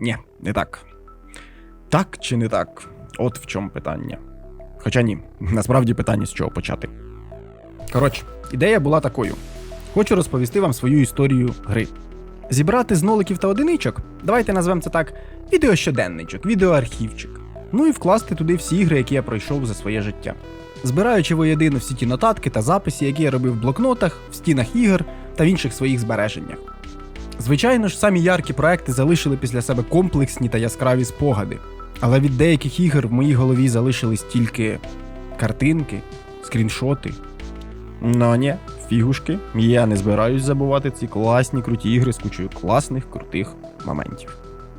Ні, не так. Так чи не так? От в чому питання. Хоча ні, насправді питання з чого почати. Коротше, ідея була такою: хочу розповісти вам свою історію гри. Зібрати з ноликів та одиничок, давайте назвемо це так: відеощоденничок, відеоархівчик. Ну і вкласти туди всі ігри, які я пройшов за своє життя. Збираючи воєдино всі ті нотатки та записи, які я робив в блокнотах, в стінах ігор та в інших своїх збереженнях. Звичайно ж, самі яркі проекти залишили після себе комплексні та яскраві спогади, але від деяких ігор в моїй голові залишились тільки картинки, скріншоти. Ну ні, фігушки, я не збираюсь забувати ці класні круті ігри з кучою класних крутих моментів.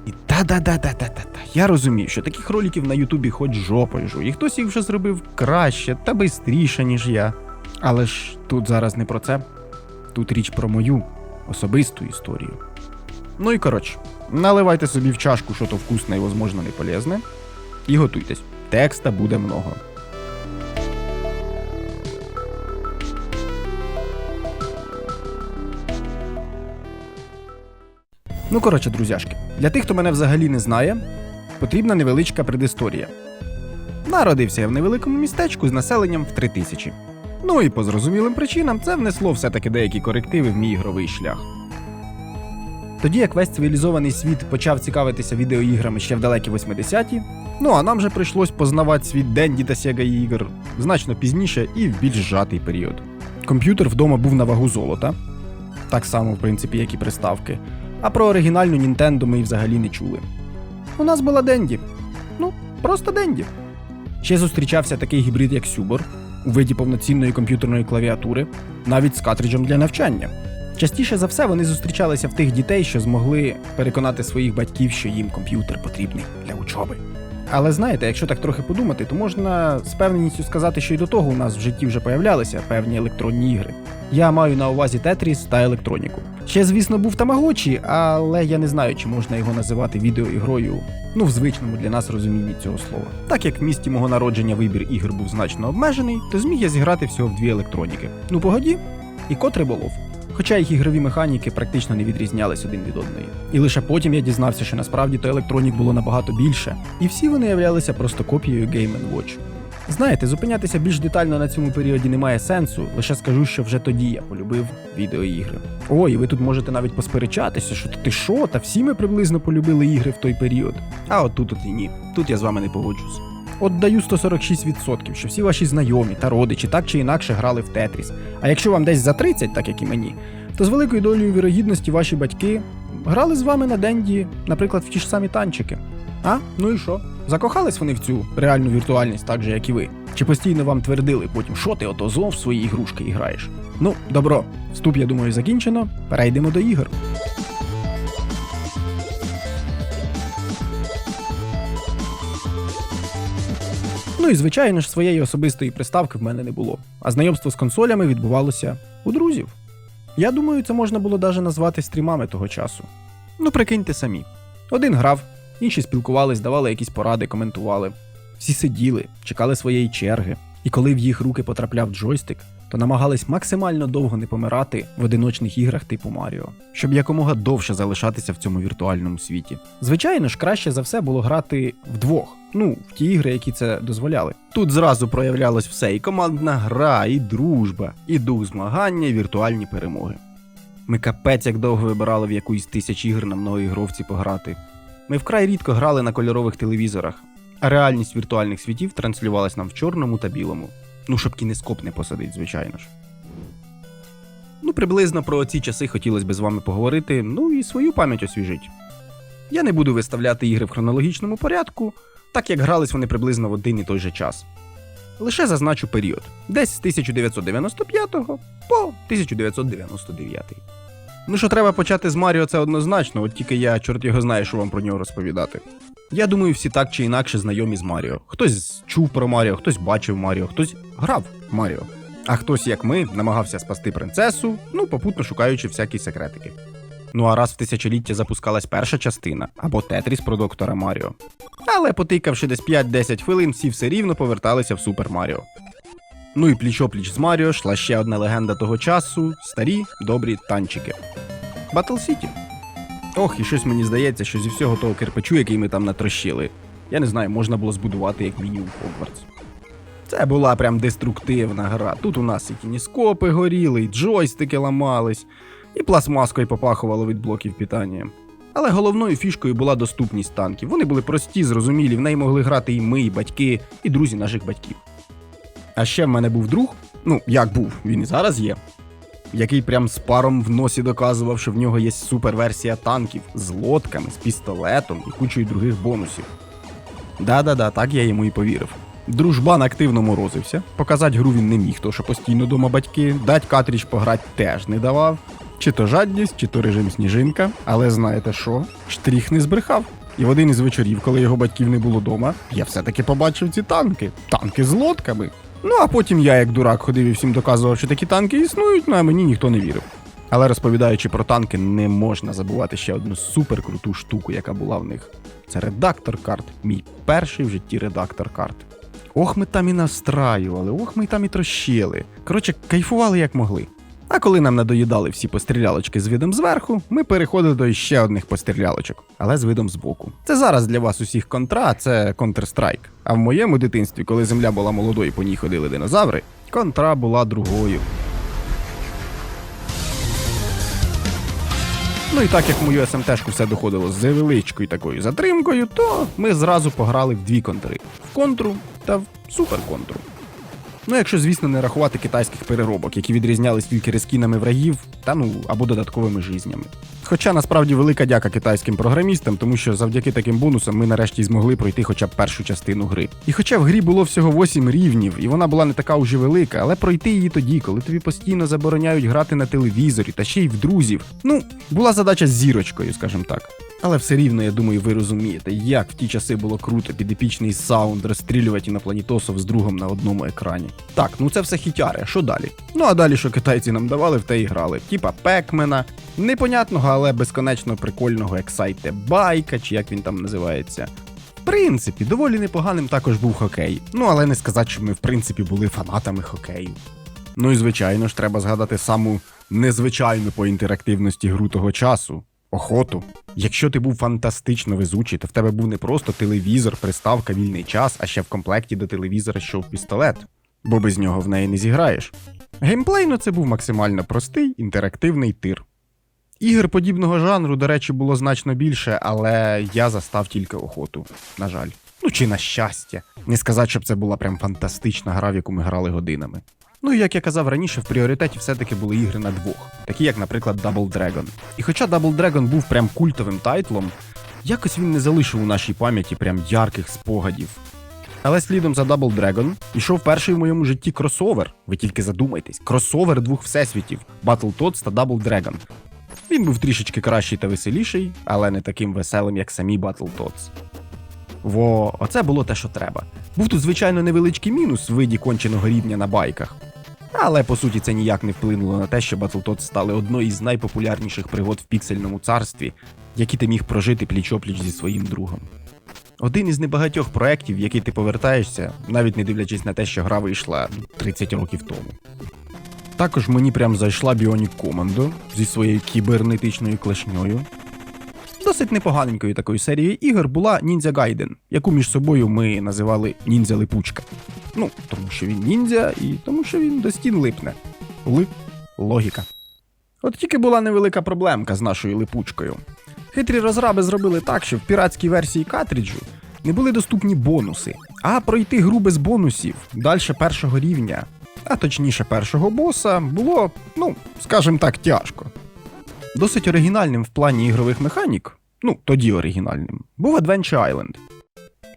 І та-да-да-да-да-да-да. Я розумію, що таких роликів на Ютубі хоч жопою жу, і хтось їх вже зробив краще та бистріше, ніж я. Але ж тут зараз не про це. Тут річ про мою особисту історію. Ну і коротше, наливайте собі в чашку що то вкусне і, возможно, не полезне, і готуйтесь. Текста буде много. Ну, коротше, друзяшки, для тих, хто мене взагалі не знає, потрібна невеличка предісторія. Народився я в невеликому містечку з населенням в 3000. Ну і по зрозумілим причинам це внесло все-таки деякі корективи в мій ігровий шлях. Тоді як весь цивілізований світ почав цікавитися відеоіграми ще в далекі 80-ті, ну а нам же прийшлось познавати світ Денді та Sega ігор значно пізніше і в більш зжатий період. Комп'ютер вдома був на вагу золота, так само, в принципі, як і приставки. А про оригінальну Нінтендо ми й взагалі не чули. У нас була Денді. Ну, просто Денді. Ще зустрічався такий гібрид, як Сюбор, у виді повноцінної комп'ютерної клавіатури, навіть з картриджем для навчання. Частіше за все вони зустрічалися в тих дітей, що змогли переконати своїх батьків, що їм комп'ютер потрібний для учоби. Але знаєте, якщо так трохи подумати, то можна з певненістю сказати, що й до того у нас в житті вже появлялися певні електронні ігри. Я маю на увазі Тетріс та електроніку. Ще, звісно, був Тамагочі, але я не знаю, чи можна його називати відеоігрою, ну в звичному для нас розумінні цього слова. Так як в місті мого народження вибір ігор був значно обмежений, то зміг я зіграти всього в дві електроніки. Ну погоді, і котре болов. Хоча їх ігрові механіки практично не відрізнялись один від одної. І лише потім я дізнався, що насправді то електронік було набагато більше, і всі вони являлися просто копією Game Watch. Знаєте, зупинятися більш детально на цьому періоді немає сенсу, лише скажу, що вже тоді я полюбив відеоігри. Ой, ви тут можете навіть посперечатися, що ти що, та всі ми приблизно полюбили ігри в той період. А от тут от і ні. Тут я з вами не погоджусь. От даю 146%, що всі ваші знайомі та родичі так чи інакше грали в Тетріс. А якщо вам десь за 30, так як і мені, то з великою долею вірогідності ваші батьки грали з вами на Денді, наприклад, в ті ж самі танчики. А? Ну і що? Закохались вони в цю реальну віртуальність, так же, як і ви? Чи постійно вам твердили потім, що ти ото знов в свої ігрушки граєш? Ну, добро, вступ, я думаю, закінчено. Перейдемо до ігор. Ну і звичайно ж, своєї особистої приставки в мене не було. А знайомство з консолями відбувалося у друзів. Я думаю, це можна було даже назвати стрімами того часу. Ну, прикиньте самі. Один грав, інші спілкувались, давали якісь поради, коментували. Всі сиділи, чекали своєї черги, і коли в їх руки потрапляв джойстик, то намагались максимально довго не помирати в одиночних іграх типу Маріо, щоб якомога довше залишатися в цьому віртуальному світі. Звичайно ж, краще за все було грати вдвох. Ну, в ті ігри, які це дозволяли. Тут зразу проявлялось все: і командна гра, і дружба, і дух змагання, і віртуальні перемоги. Ми капець як довго вибирали в якусь тисяч ігр на многоігровці пограти. Ми вкрай рідко грали на кольорових телевізорах, а реальність віртуальних світів транслювалась нам в чорному та білому. Ну, щоб кінескоп не посадить, звичайно ж. Ну, приблизно про ці часи хотілося б з вами поговорити, ну і свою пам'ять освіжить. Я не буду виставляти ігри в хронологічному порядку, так як грались вони приблизно в один і той же час. Лише зазначу період, десь з 1995 по 1999. Ну що треба почати з Маріо, це однозначно, от тільки я, чорт його знає, що вам про нього розповідати. Я думаю, всі так чи інакше знайомі з Маріо. Хтось чув про Маріо, хтось бачив Маріо, хтось грав Маріо. А хтось, як ми, намагався спасти принцесу, ну попутно шукаючи всякі секретики. Ну а раз в тисячоліття запускалась перша частина або Тетріс про доктора Маріо. Але потикавши десь 5-10 хвилин, всі все рівно поверталися в Супер Маріо. Ну і пліч-опліч з Маріо йшла ще одна легенда того часу старі добрі танчики. Battle City. Ох, і щось мені здається, що зі всього того кирпичу, який ми там натрощили, я не знаю, можна було збудувати як мінімум Хогвартс. Це була прям деструктивна гра. Тут у нас і кініскопи горіли, і джойстики ламались, і пластмаскою попахувало від блоків питання. Але головною фішкою була доступність танків. Вони були прості, зрозумілі, в неї могли грати і ми, і батьки, і друзі наших батьків. А ще в мене був друг, ну як був, він і зараз є, який прям з паром в носі доказував, що в нього є суперверсія танків з лодками, з пістолетом і кучою других бонусів. Да-да-да, так я йому і повірив. Дружбан активно морозився, показати гру він не міг, то що постійно дома батьки, дать картридж пограти теж не давав. Чи то жадність, чи то режим сніжинка. Але знаєте що? Штріх не збрехав. І в один із вечорів, коли його батьків не було дома, я все-таки побачив ці танки. Танки з лодками. Ну а потім я, як дурак, ходив і всім доказував, що такі танки існують, ну а мені ніхто не вірив. Але розповідаючи про танки, не можна забувати ще одну суперкруту штуку, яка була в них. Це редактор карт. Мій перший в житті редактор карт. Ох, ми там і настраювали, ох, ми там і трощили. Коротше, кайфували як могли. А коли нам надоїдали всі пострілялочки з видом зверху, ми переходили до ще одних пострілялочок, але з видом збоку. Це зараз для вас усіх контра, це Counter-Strike. А в моєму дитинстві, коли земля була молодою, по ній ходили динозаври, контра була другою. Ну і так як в мою СМТшку все доходило з невеличкою такою затримкою, то ми зразу пограли в дві контри: в контру та в суперконтру. Ну, якщо, звісно, не рахувати китайських переробок, які відрізнялись тільки рескінами врагів та ну або додатковими жизнями. Хоча насправді велика дяка китайським програмістам, тому що завдяки таким бонусам ми нарешті змогли пройти хоча б першу частину гри. І хоча в грі було всього 8 рівнів, і вона була не така уже велика, але пройти її тоді, коли тобі постійно забороняють грати на телевізорі та ще й в друзів. Ну, була задача з зірочкою, скажімо так. Але все рівно, я думаю, ви розумієте, як в ті часи було круто під епічний саунд розстрілювати інопланетосов з другом на одному екрані. Так, ну це все хітяри, що далі? Ну а далі, що китайці нам давали, в те і грали. Типа Пекмена, непонятного, але безконечно прикольного ексайте байка, чи як він там називається. В принципі, доволі непоганим також був хокей. Ну але не сказати, що ми в принципі були фанатами хокею. Ну і звичайно ж, треба згадати саму незвичайну по інтерактивності гру того часу. Охоту. Якщо ти був фантастично везучий, то в тебе був не просто телевізор, приставка, вільний час, а ще в комплекті до телевізора йшов пістолет, бо без нього в неї не зіграєш. Геймплейно це був максимально простий інтерактивний тир. Ігор подібного жанру, до речі, було значно більше, але я застав тільки охоту, на жаль. Ну чи на щастя. Не сказати, щоб це була прям фантастична гра, в яку ми грали годинами. Ну і як я казав раніше, в пріоритеті все-таки були ігри на двох, такі як, наприклад, Double Dragon. І хоча Double Dragon був прям культовим тайтлом, якось він не залишив у нашій пам'яті прям ярких спогадів. Але слідом за Double Dragon ішов перший в моєму житті кросовер. Ви тільки задумайтесь, кросовер двох всесвітів Battletoads та Double Dragon. Він був трішечки кращий та веселіший, але не таким веселим, як самі Battletoads. Во, оце було те, що треба. Був тут, звичайно, невеличкий мінус в виді конченого рівня на байках. Але по суті це ніяк не вплинуло на те, що Battletoads стали одною із найпопулярніших пригод в піксельному царстві, які ти міг прожити пліч-опліч зі своїм другом. Один із небагатьох проєктів, в який ти повертаєшся, навіть не дивлячись на те, що гра вийшла 30 років тому. Також мені прям зайшла Bionic Commando зі своєю кібернетичною клешньою. Досить непоганенькою такою серією ігор була Ninja Gaiden, яку між собою ми називали Ніндзя Липучка. Ну, тому що він ніндзя і тому що він до стін липне. Лип логіка. От тільки була невелика проблемка з нашою липучкою. Хитрі розраби зробили так, що в піратській версії картриджу не були доступні бонуси, а пройти гру без бонусів далі першого рівня, а точніше першого боса, було, ну, скажімо так, тяжко. Досить оригінальним в плані ігрових механік, ну тоді оригінальним, був Adventure Island.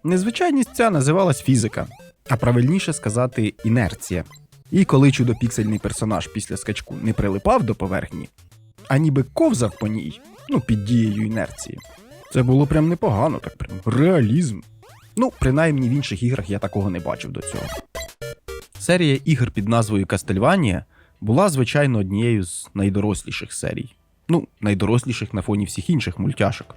Незвичайність ця називалась фізика, а правильніше сказати інерція. І коли чудопіксельний персонаж після скачку не прилипав до поверхні, а ніби ковзав по ній, ну під дією інерції, це було прям непогано, так прям реалізм. Ну, принаймні в інших іграх я такого не бачив до цього. Серія ігор під назвою Castlevania була, звичайно, однією з найдоросліших серій. Ну, найдоросліших на фоні всіх інших мультяшок.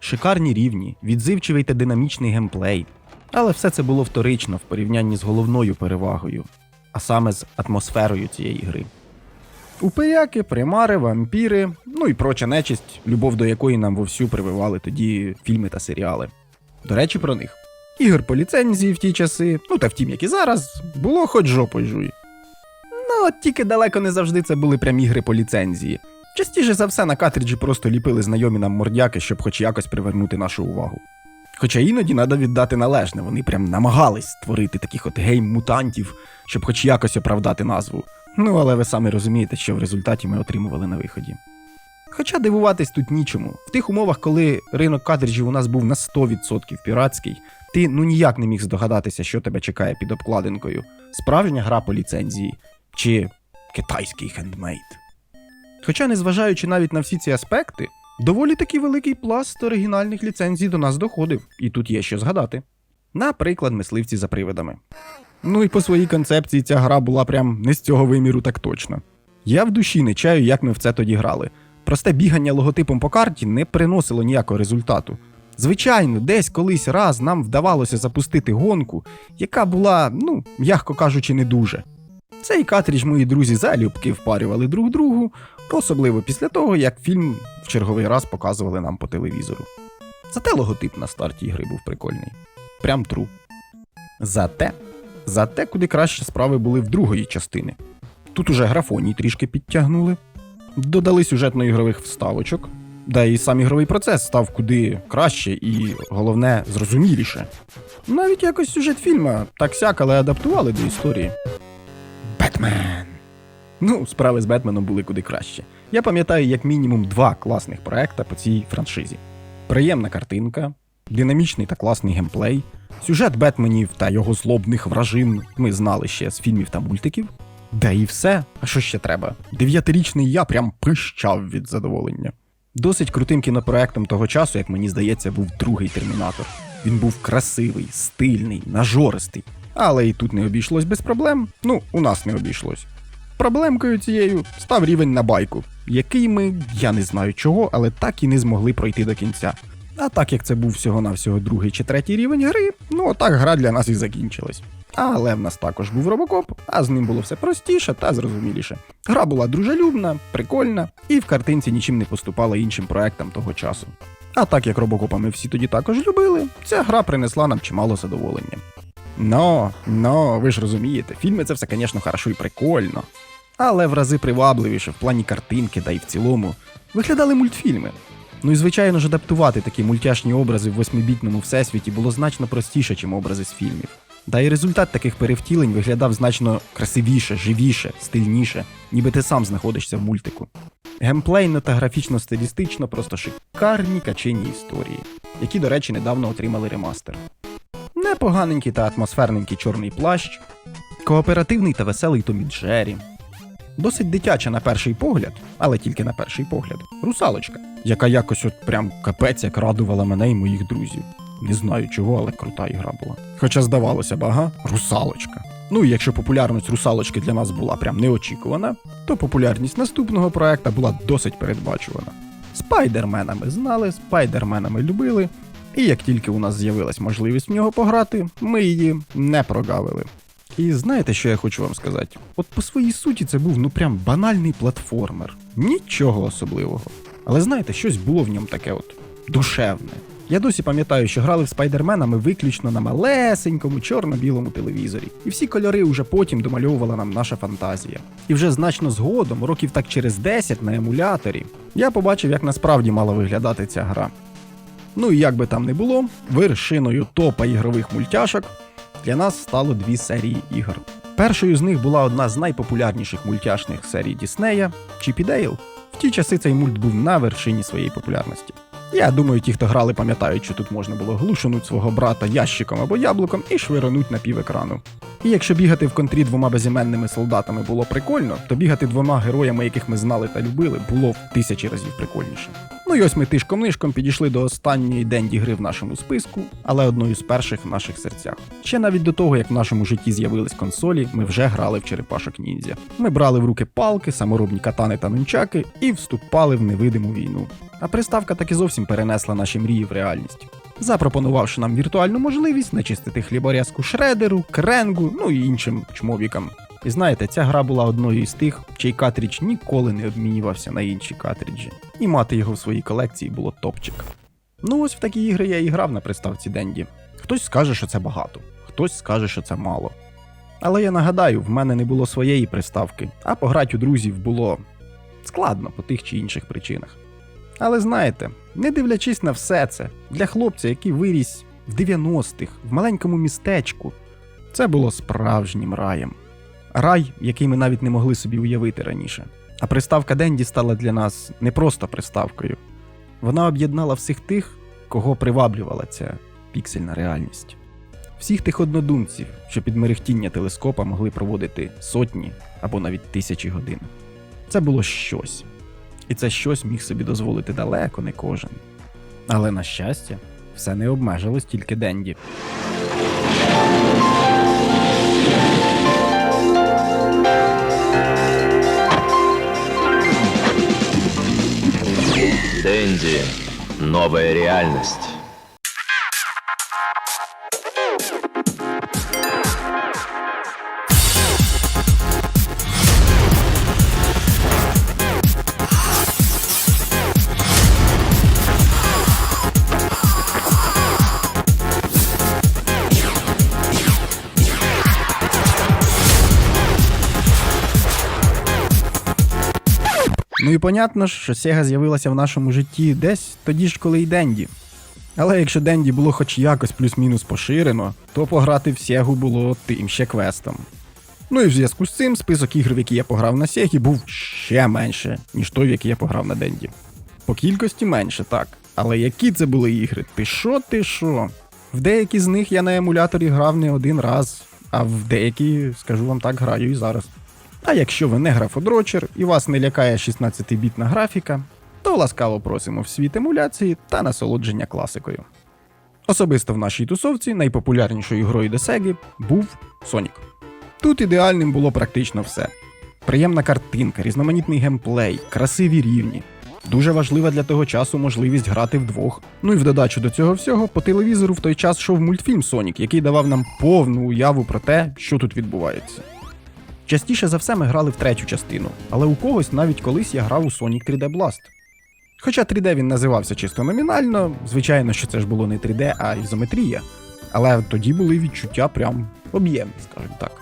Шикарні рівні, відзивчивий та динамічний геймплей. Але все це було вторично в порівнянні з головною перевагою, а саме з атмосферою цієї гри. Упиряки, примари, вампіри, ну і проча нечисть, любов до якої нам вовсю прививали тоді фільми та серіали. До речі, про них. Ігор по ліцензії в ті часи, ну та втім, як і зараз, було хоч жопою жуй. Ну, от тільки далеко не завжди це були прям ігри по ліцензії. Частіше за все на картриджі просто ліпили знайомі нам мордяки, щоб хоч якось привернути нашу увагу. Хоча іноді треба віддати належне, вони прям намагались створити таких от гейм-мутантів, щоб хоч якось оправдати назву. Ну, але ви самі розумієте, що в результаті ми отримували на виході. Хоча дивуватись тут нічому. В тих умовах, коли ринок картриджів у нас був на 100% піратський, ти ну ніяк не міг здогадатися, що тебе чекає під обкладинкою. Справжня гра по ліцензії чи китайський хендмейд. Хоча, незважаючи навіть на всі ці аспекти, доволі таки великий пласт оригінальних ліцензій до нас доходив, і тут є що згадати. Наприклад, мисливці за привидами. Ну і по своїй концепції ця гра була прям не з цього виміру так точно. Я в душі не чаю, як ми в це тоді грали. Просте бігання логотипом по карті не приносило ніякого результату. Звичайно, десь колись раз нам вдавалося запустити гонку, яка була, ну, м'яко кажучи, не дуже. Цей картридж мої друзі залюбки впарювали друг другу, особливо після того, як фільм в черговий раз показували нам по телевізору. Зате логотип на старті гри був прикольний. Прям тру. Зате, зате куди краще справи були в другої частини. Тут уже графоній трішки підтягнули, додали сюжетно-ігрових вставочок, да і сам ігровий процес став куди краще і, головне, зрозуміліше. Навіть якось сюжет фільма так сяк, але адаптували до історії. Бетмен. Ну, справи з Бетменом були куди краще. Я пам'ятаю як мінімум два класних проекта по цій франшизі: приємна картинка, динамічний та класний геймплей, сюжет Бетменів та його злобних вражин ми знали ще з фільмів та мультиків. Да і все. А що ще треба? Дев'ятирічний я прям пищав від задоволення. Досить крутим кінопроектом того часу, як мені здається, був другий термінатор. Він був красивий, стильний, нажористий. Але і тут не обійшлось без проблем. Ну, у нас не обійшлось. Проблемкою цією став рівень на байку, який ми, я не знаю чого, але так і не змогли пройти до кінця. А так як це був всього-навсього другий чи третій рівень гри, ну отак гра для нас і закінчилась. Але в нас також був робокоп, а з ним було все простіше та зрозуміліше. Гра була дружелюбна, прикольна, і в картинці нічим не поступала іншим проектам того часу. А так як робокопа ми всі тоді також любили, ця гра принесла нам чимало задоволення. Но, но, ви ж розумієте, фільми це все, звісно, хорошо і прикольно. Але в рази привабливіше в плані картинки, да й в цілому, виглядали мультфільми. Ну і звичайно ж, адаптувати такі мультяшні образи в восьмибітному всесвіті було значно простіше, ніж образи з фільмів. Да і результат таких перевтілень виглядав значно красивіше, живіше, стильніше, ніби ти сам знаходишся в мультику. Геймплейно та графічно-стилістично просто шикарні качені історії, які, до речі, недавно отримали ремастер. Непоганенький та атмосферненький чорний плащ, кооперативний та веселий Томі Джері. Досить дитяча на перший погляд, але тільки на перший погляд, русалочка, яка якось от прям капець як радувала мене і моїх друзів. Не знаю чого, але крута ігра була. Хоча здавалося б, ага, русалочка. Ну і якщо популярність русалочки для нас була прям неочікувана, то популярність наступного проекта була досить передбачувана. Спайдермена ми знали, спайдермена ми любили, і як тільки у нас з'явилась можливість в нього пограти, ми її не прогавили. І знаєте, що я хочу вам сказати? От по своїй суті це був ну прям банальний платформер. Нічого особливого. Але знаєте, щось було в ньому таке от душевне. Я досі пам'ятаю, що грали в спайдермена ми виключно на малесенькому чорно-білому телевізорі, і всі кольори вже потім домальовувала нам наша фантазія. І вже значно згодом, років так через 10 на емуляторі, я побачив, як насправді мала виглядати ця гра. Ну і як би там не було, вершиною топа ігрових мультяшок для нас стало дві серії ігор. Першою з них була одна з найпопулярніших мультяшних серій Діснея Чіп і Дейл. В ті часи цей мульт був на вершині своєї популярності. Я думаю, ті, хто грали, пам'ятають, що тут можна було глушинуть свого брата ящиком або яблуком і швиронуть на пів екрану. І якщо бігати в контрі двома безіменними солдатами було прикольно, то бігати двома героями, яких ми знали та любили, було в тисячі разів прикольніше. Ну і ось ми тишком-нишком підійшли до останньої денді гри в нашому списку, але одною з перших в наших серцях. Ще навіть до того, як в нашому житті з'явились консолі, ми вже грали в черепашок ніндзя. Ми брали в руки палки, саморобні катани та нунчаки і вступали в невидиму війну. А приставка таки зовсім перенесла наші мрії в реальність. Запропонувавши нам віртуальну можливість начистити хліборязку шредеру, кренгу, ну і іншим чмовікам, І знаєте, ця гра була одною із тих, чий картридж ніколи не обмінювався на інші картриджі, і мати його в своїй колекції було топчик. Ну ось в такі ігри я і грав на приставці Денді. Хтось скаже, що це багато, хтось скаже, що це мало. Але я нагадаю, в мене не було своєї приставки, а пограти у друзів було складно по тих чи інших причинах. Але знаєте, не дивлячись на все це, для хлопця, який виріс в 90-х, в маленькому містечку, це було справжнім раєм. Рай, який ми навіть не могли собі уявити раніше. А приставка Денді стала для нас не просто приставкою. Вона об'єднала всіх тих, кого приваблювала ця піксельна реальність. Всіх тих однодумців, що під мерехтіння телескопа могли проводити сотні або навіть тисячі годин. Це було щось. І це щось міг собі дозволити далеко не кожен. Але на щастя, все не обмежилось тільки Денді. Денді Новая реальность. Ну і понятно що Sega з'явилася в нашому житті десь тоді ж, коли й Денді. Але якщо Денді було хоч якось плюс-мінус поширено, то пограти в Sega було тим ще квестом. Ну і в зв'язку з цим список ігр, в які я пограв на Sega, був ще менше, ніж той, в який я пограв на Денді. По кількості менше, так. Але які це були ігри? Ти що, ти що? В деякі з них я на емуляторі грав не один раз, а в деякі, скажу вам так, граю і зараз. А якщо ви не графодрочер і вас не лякає 16-бітна графіка, то ласкаво просимо в світ емуляції та насолодження класикою. Особисто в нашій тусовці найпопулярнішою грою до Сеги був Сонік. Тут ідеальним було практично все: приємна картинка, різноманітний геймплей, красиві рівні. Дуже важлива для того часу можливість грати вдвох. Ну і в додачу до цього всього по телевізору в той час йшов мультфільм Сонік, який давав нам повну уяву про те, що тут відбувається. Частіше за все ми грали в третю частину, але у когось навіть колись я грав у Sonic 3D Blast. Хоча 3D він називався чисто номінально, звичайно, що це ж було не 3D, а ізометрія. Але тоді були відчуття прям об'ємні, скажімо так.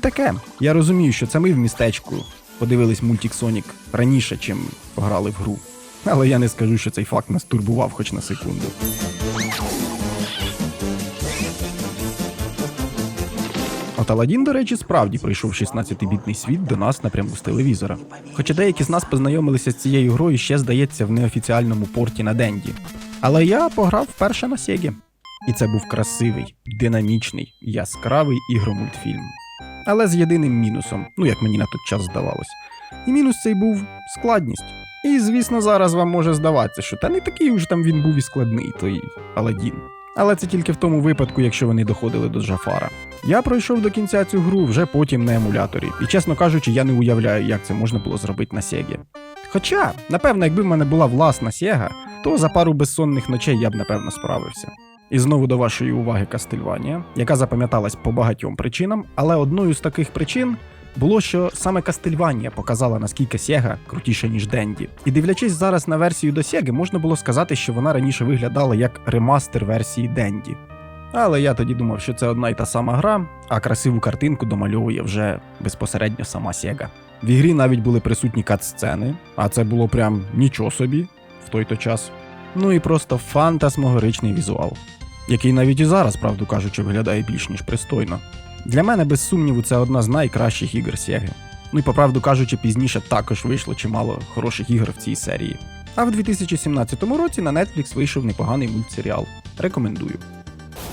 Таке, я розумію, що це ми в містечку подивились мультик Sonic раніше, чим пограли в гру. Але я не скажу, що цей факт нас турбував хоч на секунду. От Аладдін, до речі, справді прийшов 16-бітний світ до нас напряму з телевізора. Хоча деякі з нас познайомилися з цією грою ще, здається, в неофіціальному порті на Денді. Але я пограв вперше на Сегі. І це був красивий, динамічний, яскравий ігромультфільм. Але з єдиним мінусом, ну як мені на той час здавалось. І мінус цей був складність. І, звісно, зараз вам може здаватися, що та не такий уж там він був і складний, той Аладдін. Але це тільки в тому випадку, якщо вони доходили до Джафара. Я пройшов до кінця цю гру вже потім на емуляторі, і чесно кажучи, я не уявляю, як це можна було зробити на Сегі. Хоча, напевно, якби в мене була власна Сєга, то за пару безсонних ночей я б напевно справився. І знову до вашої уваги Кастельванія, яка запам'яталась по багатьом причинам, але одною з таких причин було, що саме Кастельванія показала наскільки Сєга крутіша, ніж Денді. І дивлячись зараз на версію до Сєги, можна було сказати, що вона раніше виглядала як ремастер версії Денді. Але я тоді думав, що це одна й та сама гра, а красиву картинку домальовує вже безпосередньо сама Сєга. В ігрі навіть були присутні кат-сцени, а це було прям нічого собі в той то час. Ну і просто фантасмогоричний візуал, який навіть і зараз, правду кажучи, виглядає більш ніж пристойно. Для мене, без сумніву, це одна з найкращих ігор Сєги. Ну і по правду кажучи, пізніше також вийшло чимало хороших ігор в цій серії. А в 2017 році на Netflix вийшов непоганий мультсеріал. Рекомендую.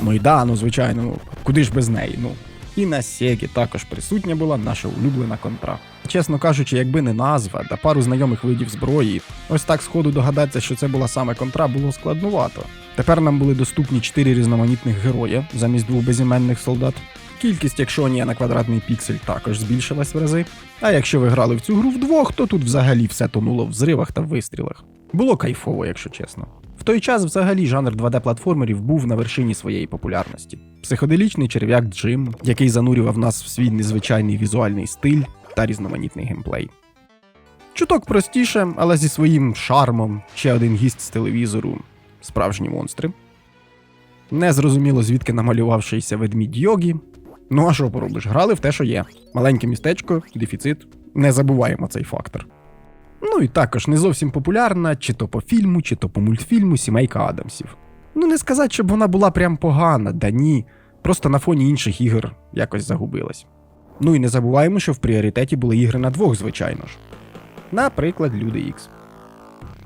Ну і да, ну звичайно, ну куди ж без неї? Ну. І на Сегі також присутня була наша улюблена контра. Чесно кажучи, якби не назва та пару знайомих видів зброї, ось так сходу догадатися, що це була саме контра, було складнувато. Тепер нам були доступні чотири різноманітних героя замість двох безіменних солдат. Кількість екшонія на квадратний піксель також збільшилась в рази. А якщо ви грали в цю гру вдвох, то тут взагалі все тонуло в зривах та вистрілах. Було кайфово, якщо чесно. В той час взагалі жанр 2D-платформерів був на вершині своєї популярності. Психоделічний черв'як Джим, який занурював нас в свій незвичайний візуальний стиль та різноманітний геймплей. Чуток простіше, але зі своїм шармом ще один гість з телевізору справжні монстри. Незрозуміло, звідки намалювавшийся ведмідь йогі. Ну а що поробиш? Грали в те, що є. Маленьке містечко, дефіцит. Не забуваємо цей фактор. Ну і також не зовсім популярна, чи то по фільму, чи то по мультфільму Сімейка Адамсів. Ну не сказати, щоб вона була прям погана, да ні. Просто на фоні інших ігор якось загубилась. Ну і не забуваємо, що в пріоритеті були ігри на двох, звичайно ж. Наприклад, Люди Ікс.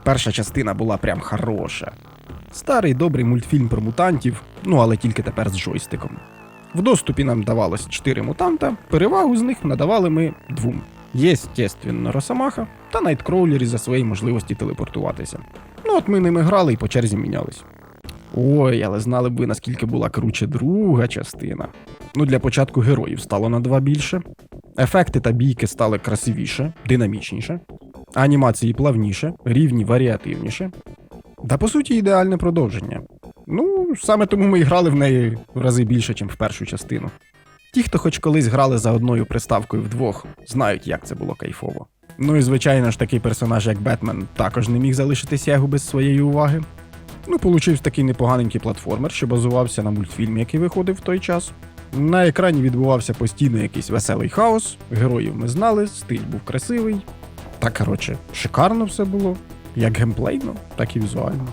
Перша частина була прям хороша. Старий добрий мультфільм про мутантів, ну але тільки тепер з джойстиком. В доступі нам давалось 4 мутанта, перевагу з них надавали ми двом. Єстественно, Росомаха та Найткроулері за свої можливості телепортуватися. Ну от ми ними грали і по черзі мінялись. Ой, але знали б ви, наскільки була круче друга частина. Ну, для початку героїв стало на два більше. Ефекти та бійки стали красивіше, динамічніше, анімації плавніше, рівні варіативніше. Та по суті ідеальне продовження. Ну, саме тому ми і грали в неї в рази більше, ніж в першу частину. Ті, хто хоч колись грали за одною приставкою вдвох, знають, як це було кайфово. Ну і звичайно ж, такий персонаж, як Бетмен, також не міг залишитися його без своєї уваги. Ну, получився такий непоганенький платформер, що базувався на мультфільмі, який виходив в той час. На екрані відбувався постійно якийсь веселий хаос, героїв ми знали, стиль був красивий. Та коротше, шикарно все було. Як геймплейно, так і візуально.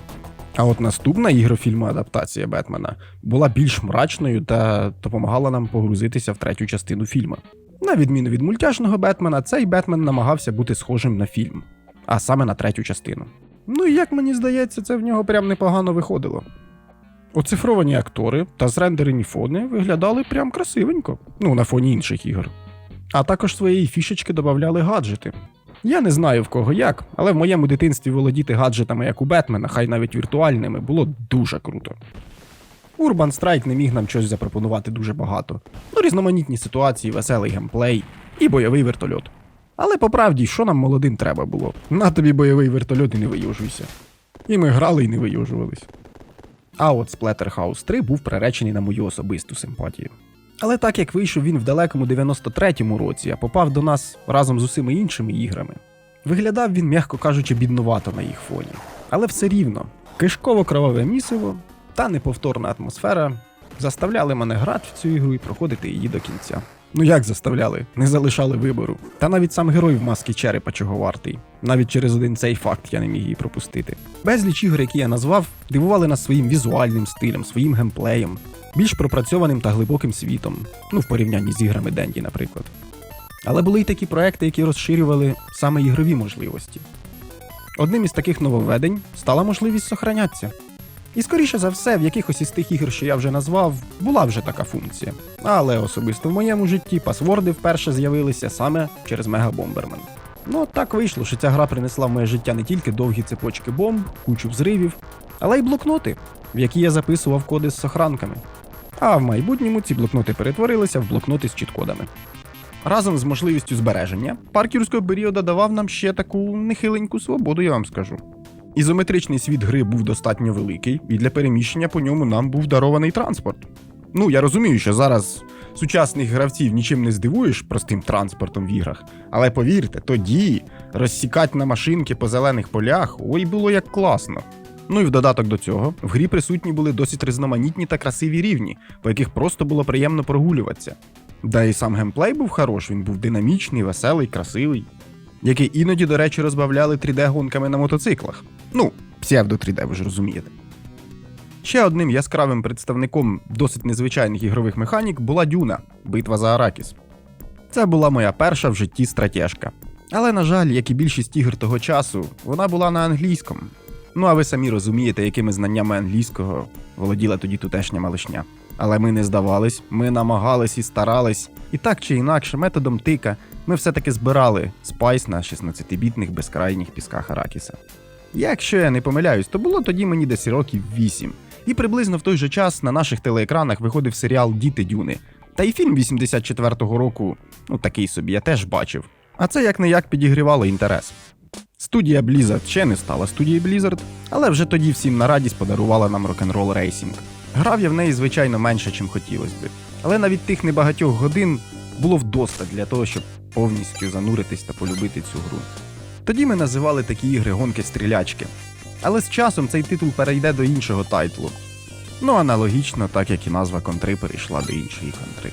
А от наступна ігрофільмова адаптація Бетмена була більш мрачною та допомагала нам погрузитися в третю частину фільму. На відміну від мультяшного Бетмена, цей Бетмен намагався бути схожим на фільм, а саме на третю частину. Ну і як мені здається, це в нього прям непогано виходило. Оцифровані актори та зрендерені фони виглядали прям красивенько, ну на фоні інших ігор. А також своєї фішечки додавали гаджети. Я не знаю в кого як, але в моєму дитинстві володіти гаджетами, як у Бетмена, хай навіть віртуальними, було дуже круто. Urban Strike не міг нам щось запропонувати дуже багато. Ну, різноманітні ситуації, веселий геймплей і бойовий вертольот. Але по правді, що нам молодим треба було? На тобі бойовий вертольот і не виюжуйся. І ми грали і не виюжувались. А от Splatterhouse 3 був приречений на мою особисту симпатію. Але так як вийшов він в далекому 93-му році, а попав до нас разом з усіма іншими іграми, виглядав він, м'яко кажучи, біднувато на їх фоні. Але все рівно, кишково-кроваве місиво та неповторна атмосфера заставляли мене грати в цю ігру і проходити її до кінця. Ну як заставляли? Не залишали вибору. Та навіть сам герой в маски черепа чого вартий. Навіть через один цей факт я не міг її пропустити. Безліч ігор, які я назвав, дивували нас своїм візуальним стилем, своїм геймплеєм, більш пропрацьованим та глибоким світом, ну в порівнянні з іграми Денді, наприклад. Але були й такі проекти, які розширювали саме ігрові можливості. Одним із таких нововведень стала можливість сохранятися. І скоріше за все, в якихось із тих ігор, що я вже назвав, була вже така функція. Але особисто в моєму житті пасворди вперше з'явилися саме через Мегабомбермен. Ну, так вийшло, що ця гра принесла в моє життя не тільки довгі цепочки бомб, кучу взривів, але й блокноти, в які я записував коди з сохранками. А в майбутньому ці блокноти перетворилися в блокноти з чіткодами. Разом з можливістю збереження, парк юрського періоду давав нам ще таку нехиленьку свободу, я вам скажу. Ізометричний світ гри був достатньо великий, і для переміщення по ньому нам був дарований транспорт. Ну, я розумію, що зараз сучасних гравців нічим не здивуєш простим транспортом в іграх, але повірте, тоді розсікати на машинки по зелених полях ой було як класно. Ну і в додаток до цього, в грі присутні були досить різноманітні та красиві рівні, по яких просто було приємно прогулюватися. Да і сам геймплей був хорош, він був динамічний, веселий, красивий, який іноді, до речі, розбавляли 3D-гонками на мотоциклах. Ну, псевдо 3D, ви ж розумієте. Ще одним яскравим представником досить незвичайних ігрових механік була Дюна Битва за Аракіс. Це була моя перша в житті стратежка. Але, на жаль, як і більшість ігор того часу, вона була на англійському. Ну а ви самі розумієте, якими знаннями англійського володіла тоді тутешня малишня. Але ми не здавались, ми намагались і старались, і так чи інакше, методом тика, ми все-таки збирали спайс на 16-бітних безкрайніх пісках Аракіса. Якщо я не помиляюсь, то було тоді мені десь років 8. І приблизно в той же час на наших телеекранах виходив серіал Діти Дюни. Та й фільм 84-го року, ну такий собі, я теж бачив. А це як не як підігрівало інтерес. Студія Blizzard ще не стала студією Blizzard, але вже тоді всім на радість подарувала нам Rock'n'Roll Racing. Грав я в неї, звичайно, менше, чим хотілося би. Але навіть тих небагатьох годин було вдосталь для того, щоб повністю зануритись та полюбити цю гру. Тоді ми називали такі ігри гонки-стрілячки. Але з часом цей титул перейде до іншого тайтлу. Ну, аналогічно, так як і назва контри перейшла до іншої контри.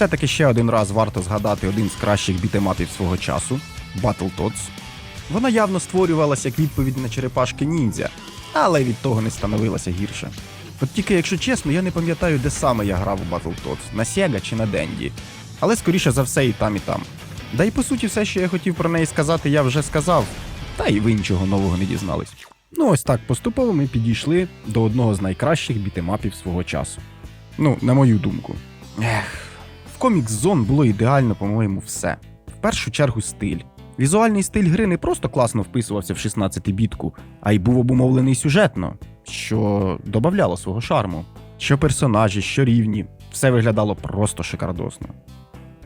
Все-таки ще один раз варто згадати один з кращих бітемапів свого часу Battletoads. Вона явно створювалася як відповідь на черепашки ніндзя, але від того не становилася гірше. От тільки, якщо чесно, я не пам'ятаю, де саме я грав у Battletoads, на Sega чи на Денді. Але скоріше за все і там, і там. Да й по суті, все, що я хотів про неї сказати, я вже сказав, та й ви нічого нового не дізнались. Ну ось так поступово ми підійшли до одного з найкращих бітемапів свого часу. Ну, на мою думку. Ех, в Comic Zone було ідеально, по-моєму, все. В першу чергу стиль. Візуальний стиль гри не просто класно вписувався в 16-бітку, а й був обумовлений сюжетно, що додавало свого шарму. Що персонажі, що рівні, все виглядало просто шикардосно.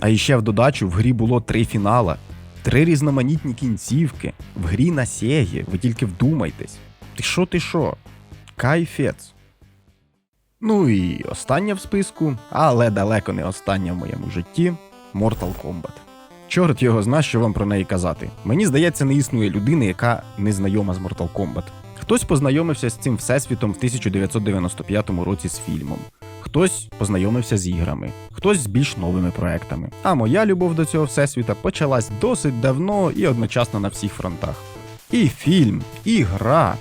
А іще в додачу в грі було три фінала, три різноманітні кінцівки, в грі на Сегі, ви тільки вдумайтесь. Ти що, ти що? Кайфець. Ну і остання в списку, але далеко не остання в моєму житті Mortal Kombat. Чорт його зна, що вам про неї казати. Мені здається, не існує людини, яка не знайома з Mortal Kombat. Хтось познайомився з цим всесвітом в 1995 році з фільмом, хтось познайомився з іграми, хтось з більш новими проектами. А моя любов до цього всесвіта почалась досить давно і одночасно на всіх фронтах. І фільм, і гра,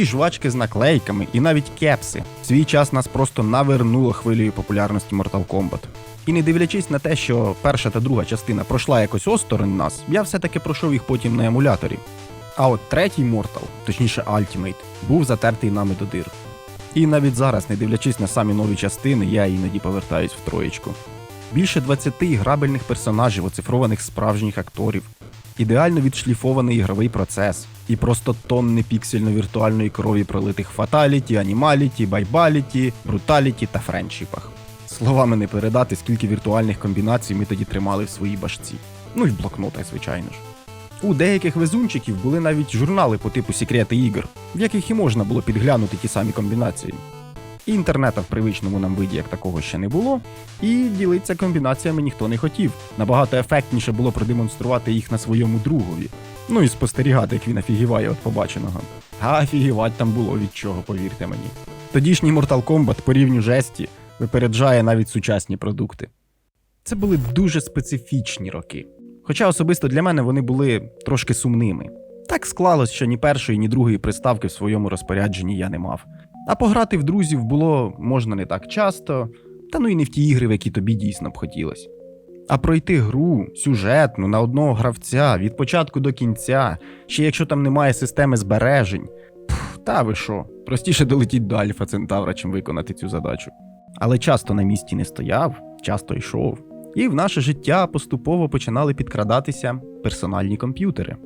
і жвачки з наклейками, і навіть кепси. В свій час нас просто навернуло хвилею популярності Mortal Kombat. І не дивлячись на те, що перша та друга частина пройшла якось осторонь нас, я все-таки пройшов їх потім на емуляторі. А от третій Mortal, точніше Ultimate, був затертий нами до дир. І навіть зараз, не дивлячись на самі нові частини, я іноді повертаюсь в троєчку. Більше 20 грабельних персонажів, оцифрованих справжніх акторів, ідеально відшліфований ігровий процес і просто тонни піксельно-віртуальної крові пролитих фаталіті, анімаліті, байбаліті, бруталіті та френдшіпах. Словами не передати, скільки віртуальних комбінацій ми тоді тримали в своїй башці. Ну і в блокнотах, звичайно ж. У деяких везунчиків були навіть журнали по типу секрети ігор, в яких і можна було підглянути ті самі комбінації. Інтернета в привичному нам виді як такого ще не було, і ділитися комбінаціями ніхто не хотів. Набагато ефектніше було продемонструвати їх на своєму другові. Ну і спостерігати, як він офігіває від побаченого. А офігівать там було від чого, повірте мені. Тодішній Mortal Kombat по рівню жесті випереджає навіть сучасні продукти. Це були дуже специфічні роки. Хоча особисто для мене вони були трошки сумними. Так склалось, що ні першої, ні другої приставки в своєму розпорядженні я не мав. А пограти в друзів було можна не так часто, та ну і не в ті ігри, в які тобі дійсно б хотілося. А пройти гру сюжетну на одного гравця від початку до кінця, ще якщо там немає системи збережень. Пф, та ви що, простіше долетіть до Альфа Центавра, чим виконати цю задачу. Але часто на місці не стояв, часто йшов. І в наше життя поступово починали підкрадатися персональні комп'ютери.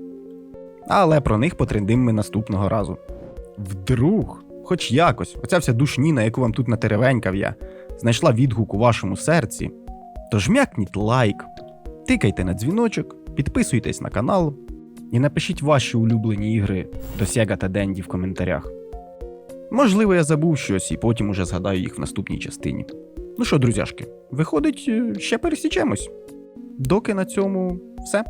Але про них потрендим ми наступного разу. Вдруг, хоч якось, оця вся душніна, яку вам тут натеревенькав я, знайшла відгук у вашому серці. Тож м'якніть лайк, тикайте на дзвіночок, підписуйтесь на канал і напишіть ваші улюблені ігри до Sega та Денді в коментарях. Можливо, я забув щось і потім уже згадаю їх в наступній частині. Ну що, друзяшки, виходить, е, ще пересічемось. Доки на цьому все.